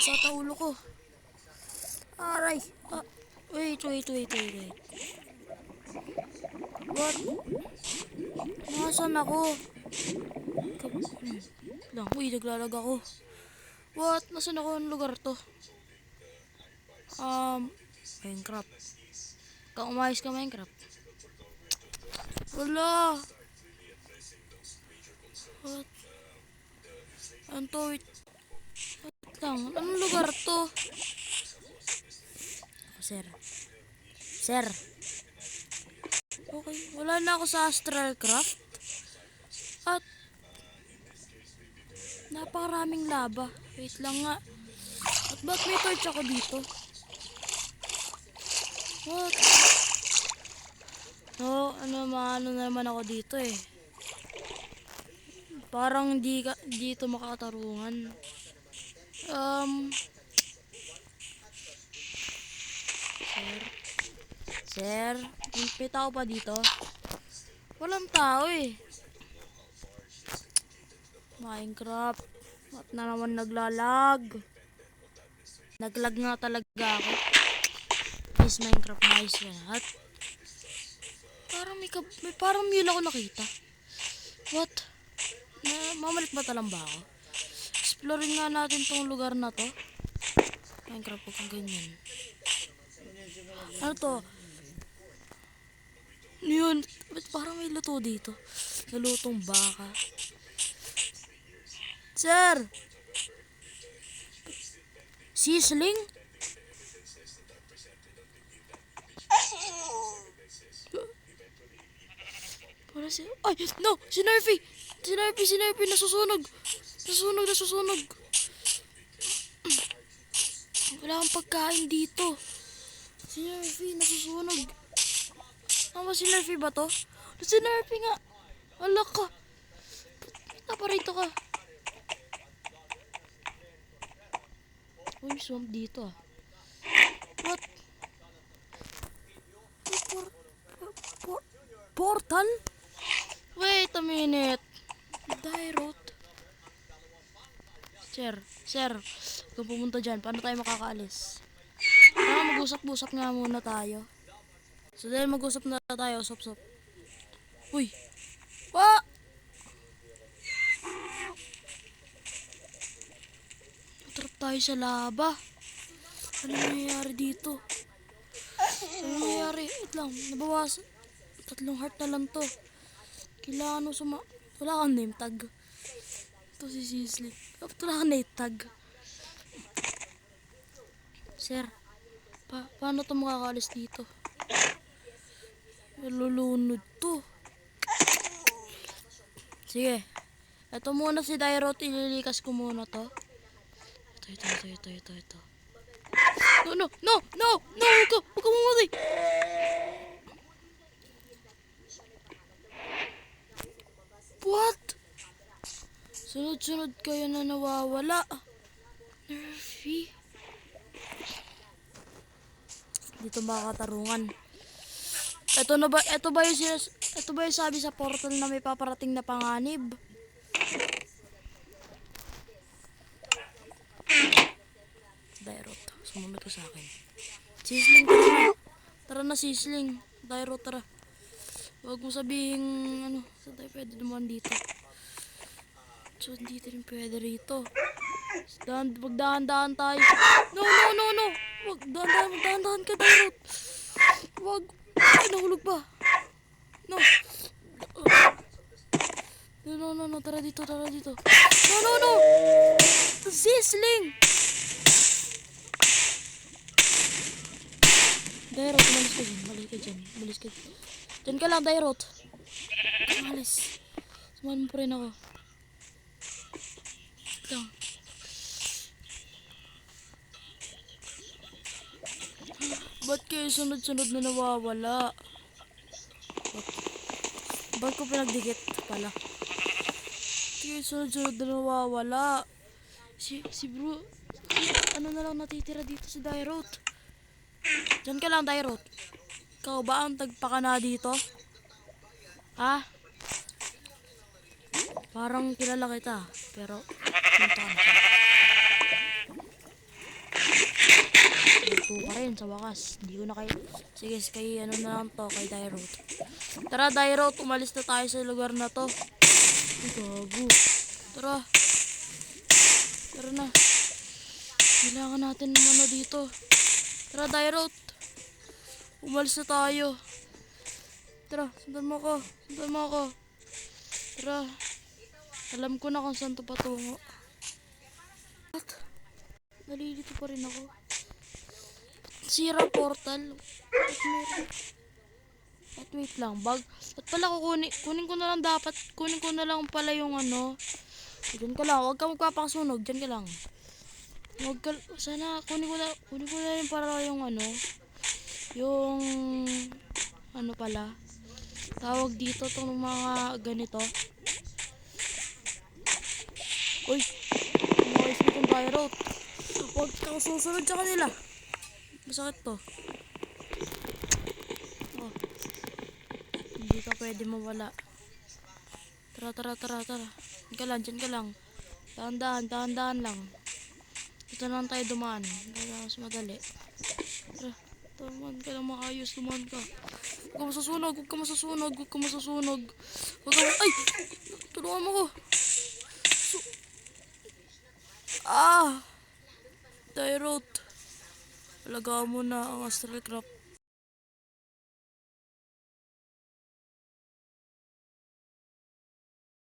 Sa ata ulo ko. Aray. Ah, wait, wait, wait, wait, wait. What? Nasaan ako? Lang, uy, naglalag ako. What? Nasaan ako? Anong lugar to? Um, Minecraft. Kang umayos ka, Minecraft. Wala. What? Ano to? Wait. Wait lang. Anong lugar to? Sir. Sir. Okay. Wala na ako sa Astral Craft. At napakaraming laba. Wait lang nga. At ba't may torch ako dito? What? No, ano, maano na naman ako dito eh. Parang di dito makakatarungan. Um, sir? Sir? May tao pa dito? Walang tao eh. Minecraft. At na naman naglalag. Naglag nga talaga ako. Please Minecraft, nice yan. At parang may, may parang yun ako nakita. What? Na, mamalit ba talang ba ako? Exploring nga natin tong lugar na to. Minecraft kang ganyan. Ano to? Ano yun? Ba't parang may luto dito? Nalutong baka. Sir! Sisling? Para si... Ay! No! Si Nerfy! Si Nerfy! Si Nerfy! Nasusunog! Nasusunog! Nasusunog! Wala akong pagkain dito. Si Nerfy! Nasusunog! Ano si Nerfy ba to? Si Nerfy nga! Ala ka! Naparito ka! Uy, swamp dito ah. What? Por, por, por, portal? Wait a minute. Dairot. Sir, sir. Kung pumunta dyan, paano tayo makakaalis? Ah, mag-usap-usap nga muna tayo. So dahil mag-usap na tayo, sop-sop. Uy! Wa! Trap tayo sa laba. Ano nangyayari dito? Ano nangyayari? Wait lang, nabawas. Tatlong heart na lang to. Kailangan mo suma... Wala kang name tag. Ito si Sisley. Dapat wala kang name tag. Sir, pa paano to makakaalis dito? Nalulunod to. Sige. Ito muna si Dairot. Ililikas ko muna to. Ito, ito, ito, ito, ito, ito. No, no, no, no, no, huwag ka, huwag ka mamatay. What? Sunod-sunod kayo na nawawala. Nerfy. Dito makakatarungan. Ito na ba, ito ba yung sinas, ito ba yung sabi sa portal na may paparating na panganib? Dairot, sumunod ka sa akin. Sisling, tara. Tara na, Sisling. Dairot, tara. Huwag mo sabihin, ano, saan tayo pwede dumaan dito. So, dito rin pwede rito. Dahan, magdahan-dahan tayo. No, no, no, no. Wag, dahan-dahan, magdahan-dahan ka, Dairot. Wag. Ay, nahulog pa. No. No, no, no, no. Tara dito, tara dito. No, no, no. Sisling. Dairot, umalis ka dyan. Umalis ka dyan. Umalis ka dyan. Dyan ka lang, Dairot. Umalis. Sumahan mo pa rin ako. Lang. Ba't kayo sunod-sunod na nawawala? Ba't, ko pinagdikit pala? Ba't kayo sunod-sunod na nawawala? Si, si bro, ano na lang natitira dito si Dairot? Diyan ka lang, Dairot. Ikaw ba ang tagpaka na dito? Ha? Parang kilala kita, pero punta ka na. yun sa wakas. Hindi ko na kay... Sige, kay ano na lang to, kay Dairot. Tara, Dairot, umalis na tayo sa lugar na to. Gago. Tara. Tara na. Kailangan natin ano dito. Tara, Dairot. Umalis na tayo. Tara, sundan mo ko. Sundan mo ako. Tara. Alam ko na kung saan to patungo. Nalilito pa rin ako. Sira portal. At wait lang, bag. At pala kukunin, kunin ko na lang dapat, kunin ko na lang pala yung ano. Diyan ka lang, huwag ka magpapakasunog, diyan ka lang. Huwag ka, sana, kunin ko na, kunin ko na yung para yung ano. Yung, ano pala. Tawag dito tong mga ganito. Uy, umayos mo itong Dairot. Huwag kang susunod sa kanila. Masakit to. Oh. Hindi ka pwede mawala. Tara, tara, tara, tara. Diyan ka lang, dyan ka lang. Dahan-dahan, dahan-dahan lang. Dito lang tayo dumaan. Para mas madali. Tara, tumaan ka lang maayos, dumaan ka. Huwag ka masasunog, huwag ka masasunog, huwag ka masasunog. Huwag ka Ay! Tulungan mo ko. Ah! Dairot. Alagaan mo na ang astral craft.